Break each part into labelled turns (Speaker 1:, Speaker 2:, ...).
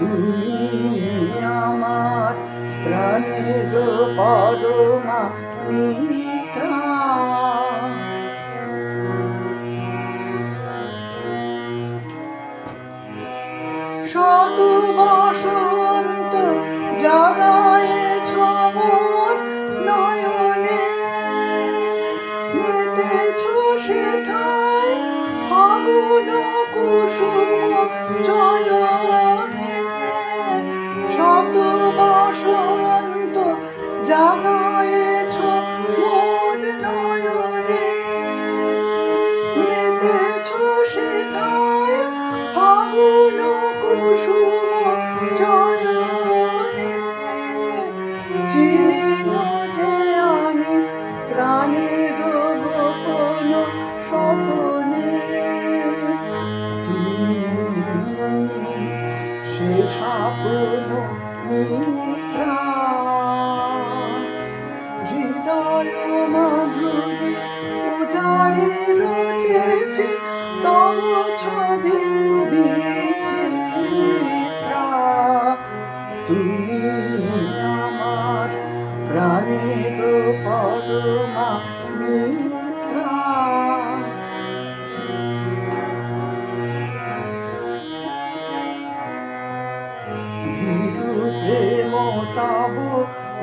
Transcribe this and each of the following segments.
Speaker 1: তুমি আমার প্রাণের পরমা মিত্রা। শত বসন্ত জাগায়েছ মোর নয়নে, মেতেছ সেথায় ফাগুন কুসুম চয়নে জাগায়েছ মোর নয়নে মেতেছ সেথায় ফাগুন চিনিল যে আমি প্রাণের গোপন স্বপনে, তুমি সে স্বপন মাধুরী উজাড়ে রচেছে, তব ছবি বিচিত্রা তুমি আমার প্রাণের পরমা মিত্রা ভীরু প্রেম, তব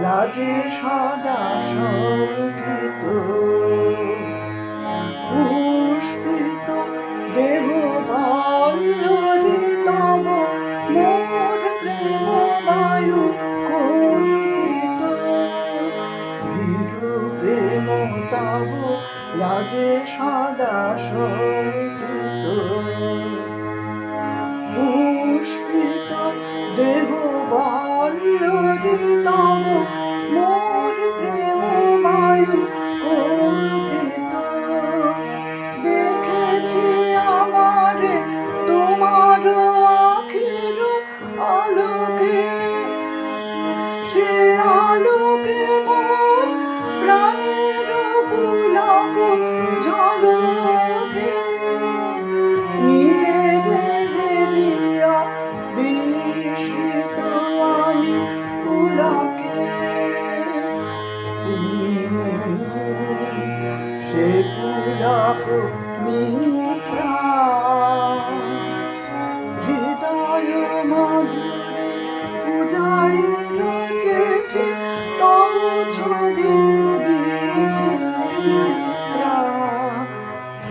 Speaker 1: লাজে সদা শঙ্কিত ভীরু প্রেম তব লাজে সদা শঙ্কিত। পুষ্পিত দেহ বাল্য তব সে পুলক হৃদয় মধুরে উজাড়ে রচেছে তব ছবি বিচিত্রা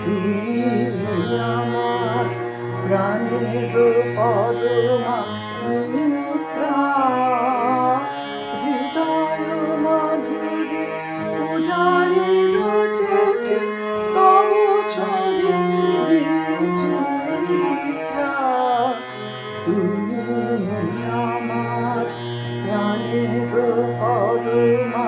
Speaker 1: তুমি আমার প্রাণের পরমা মিত্রা তুমি আমার প্রাণের পরমা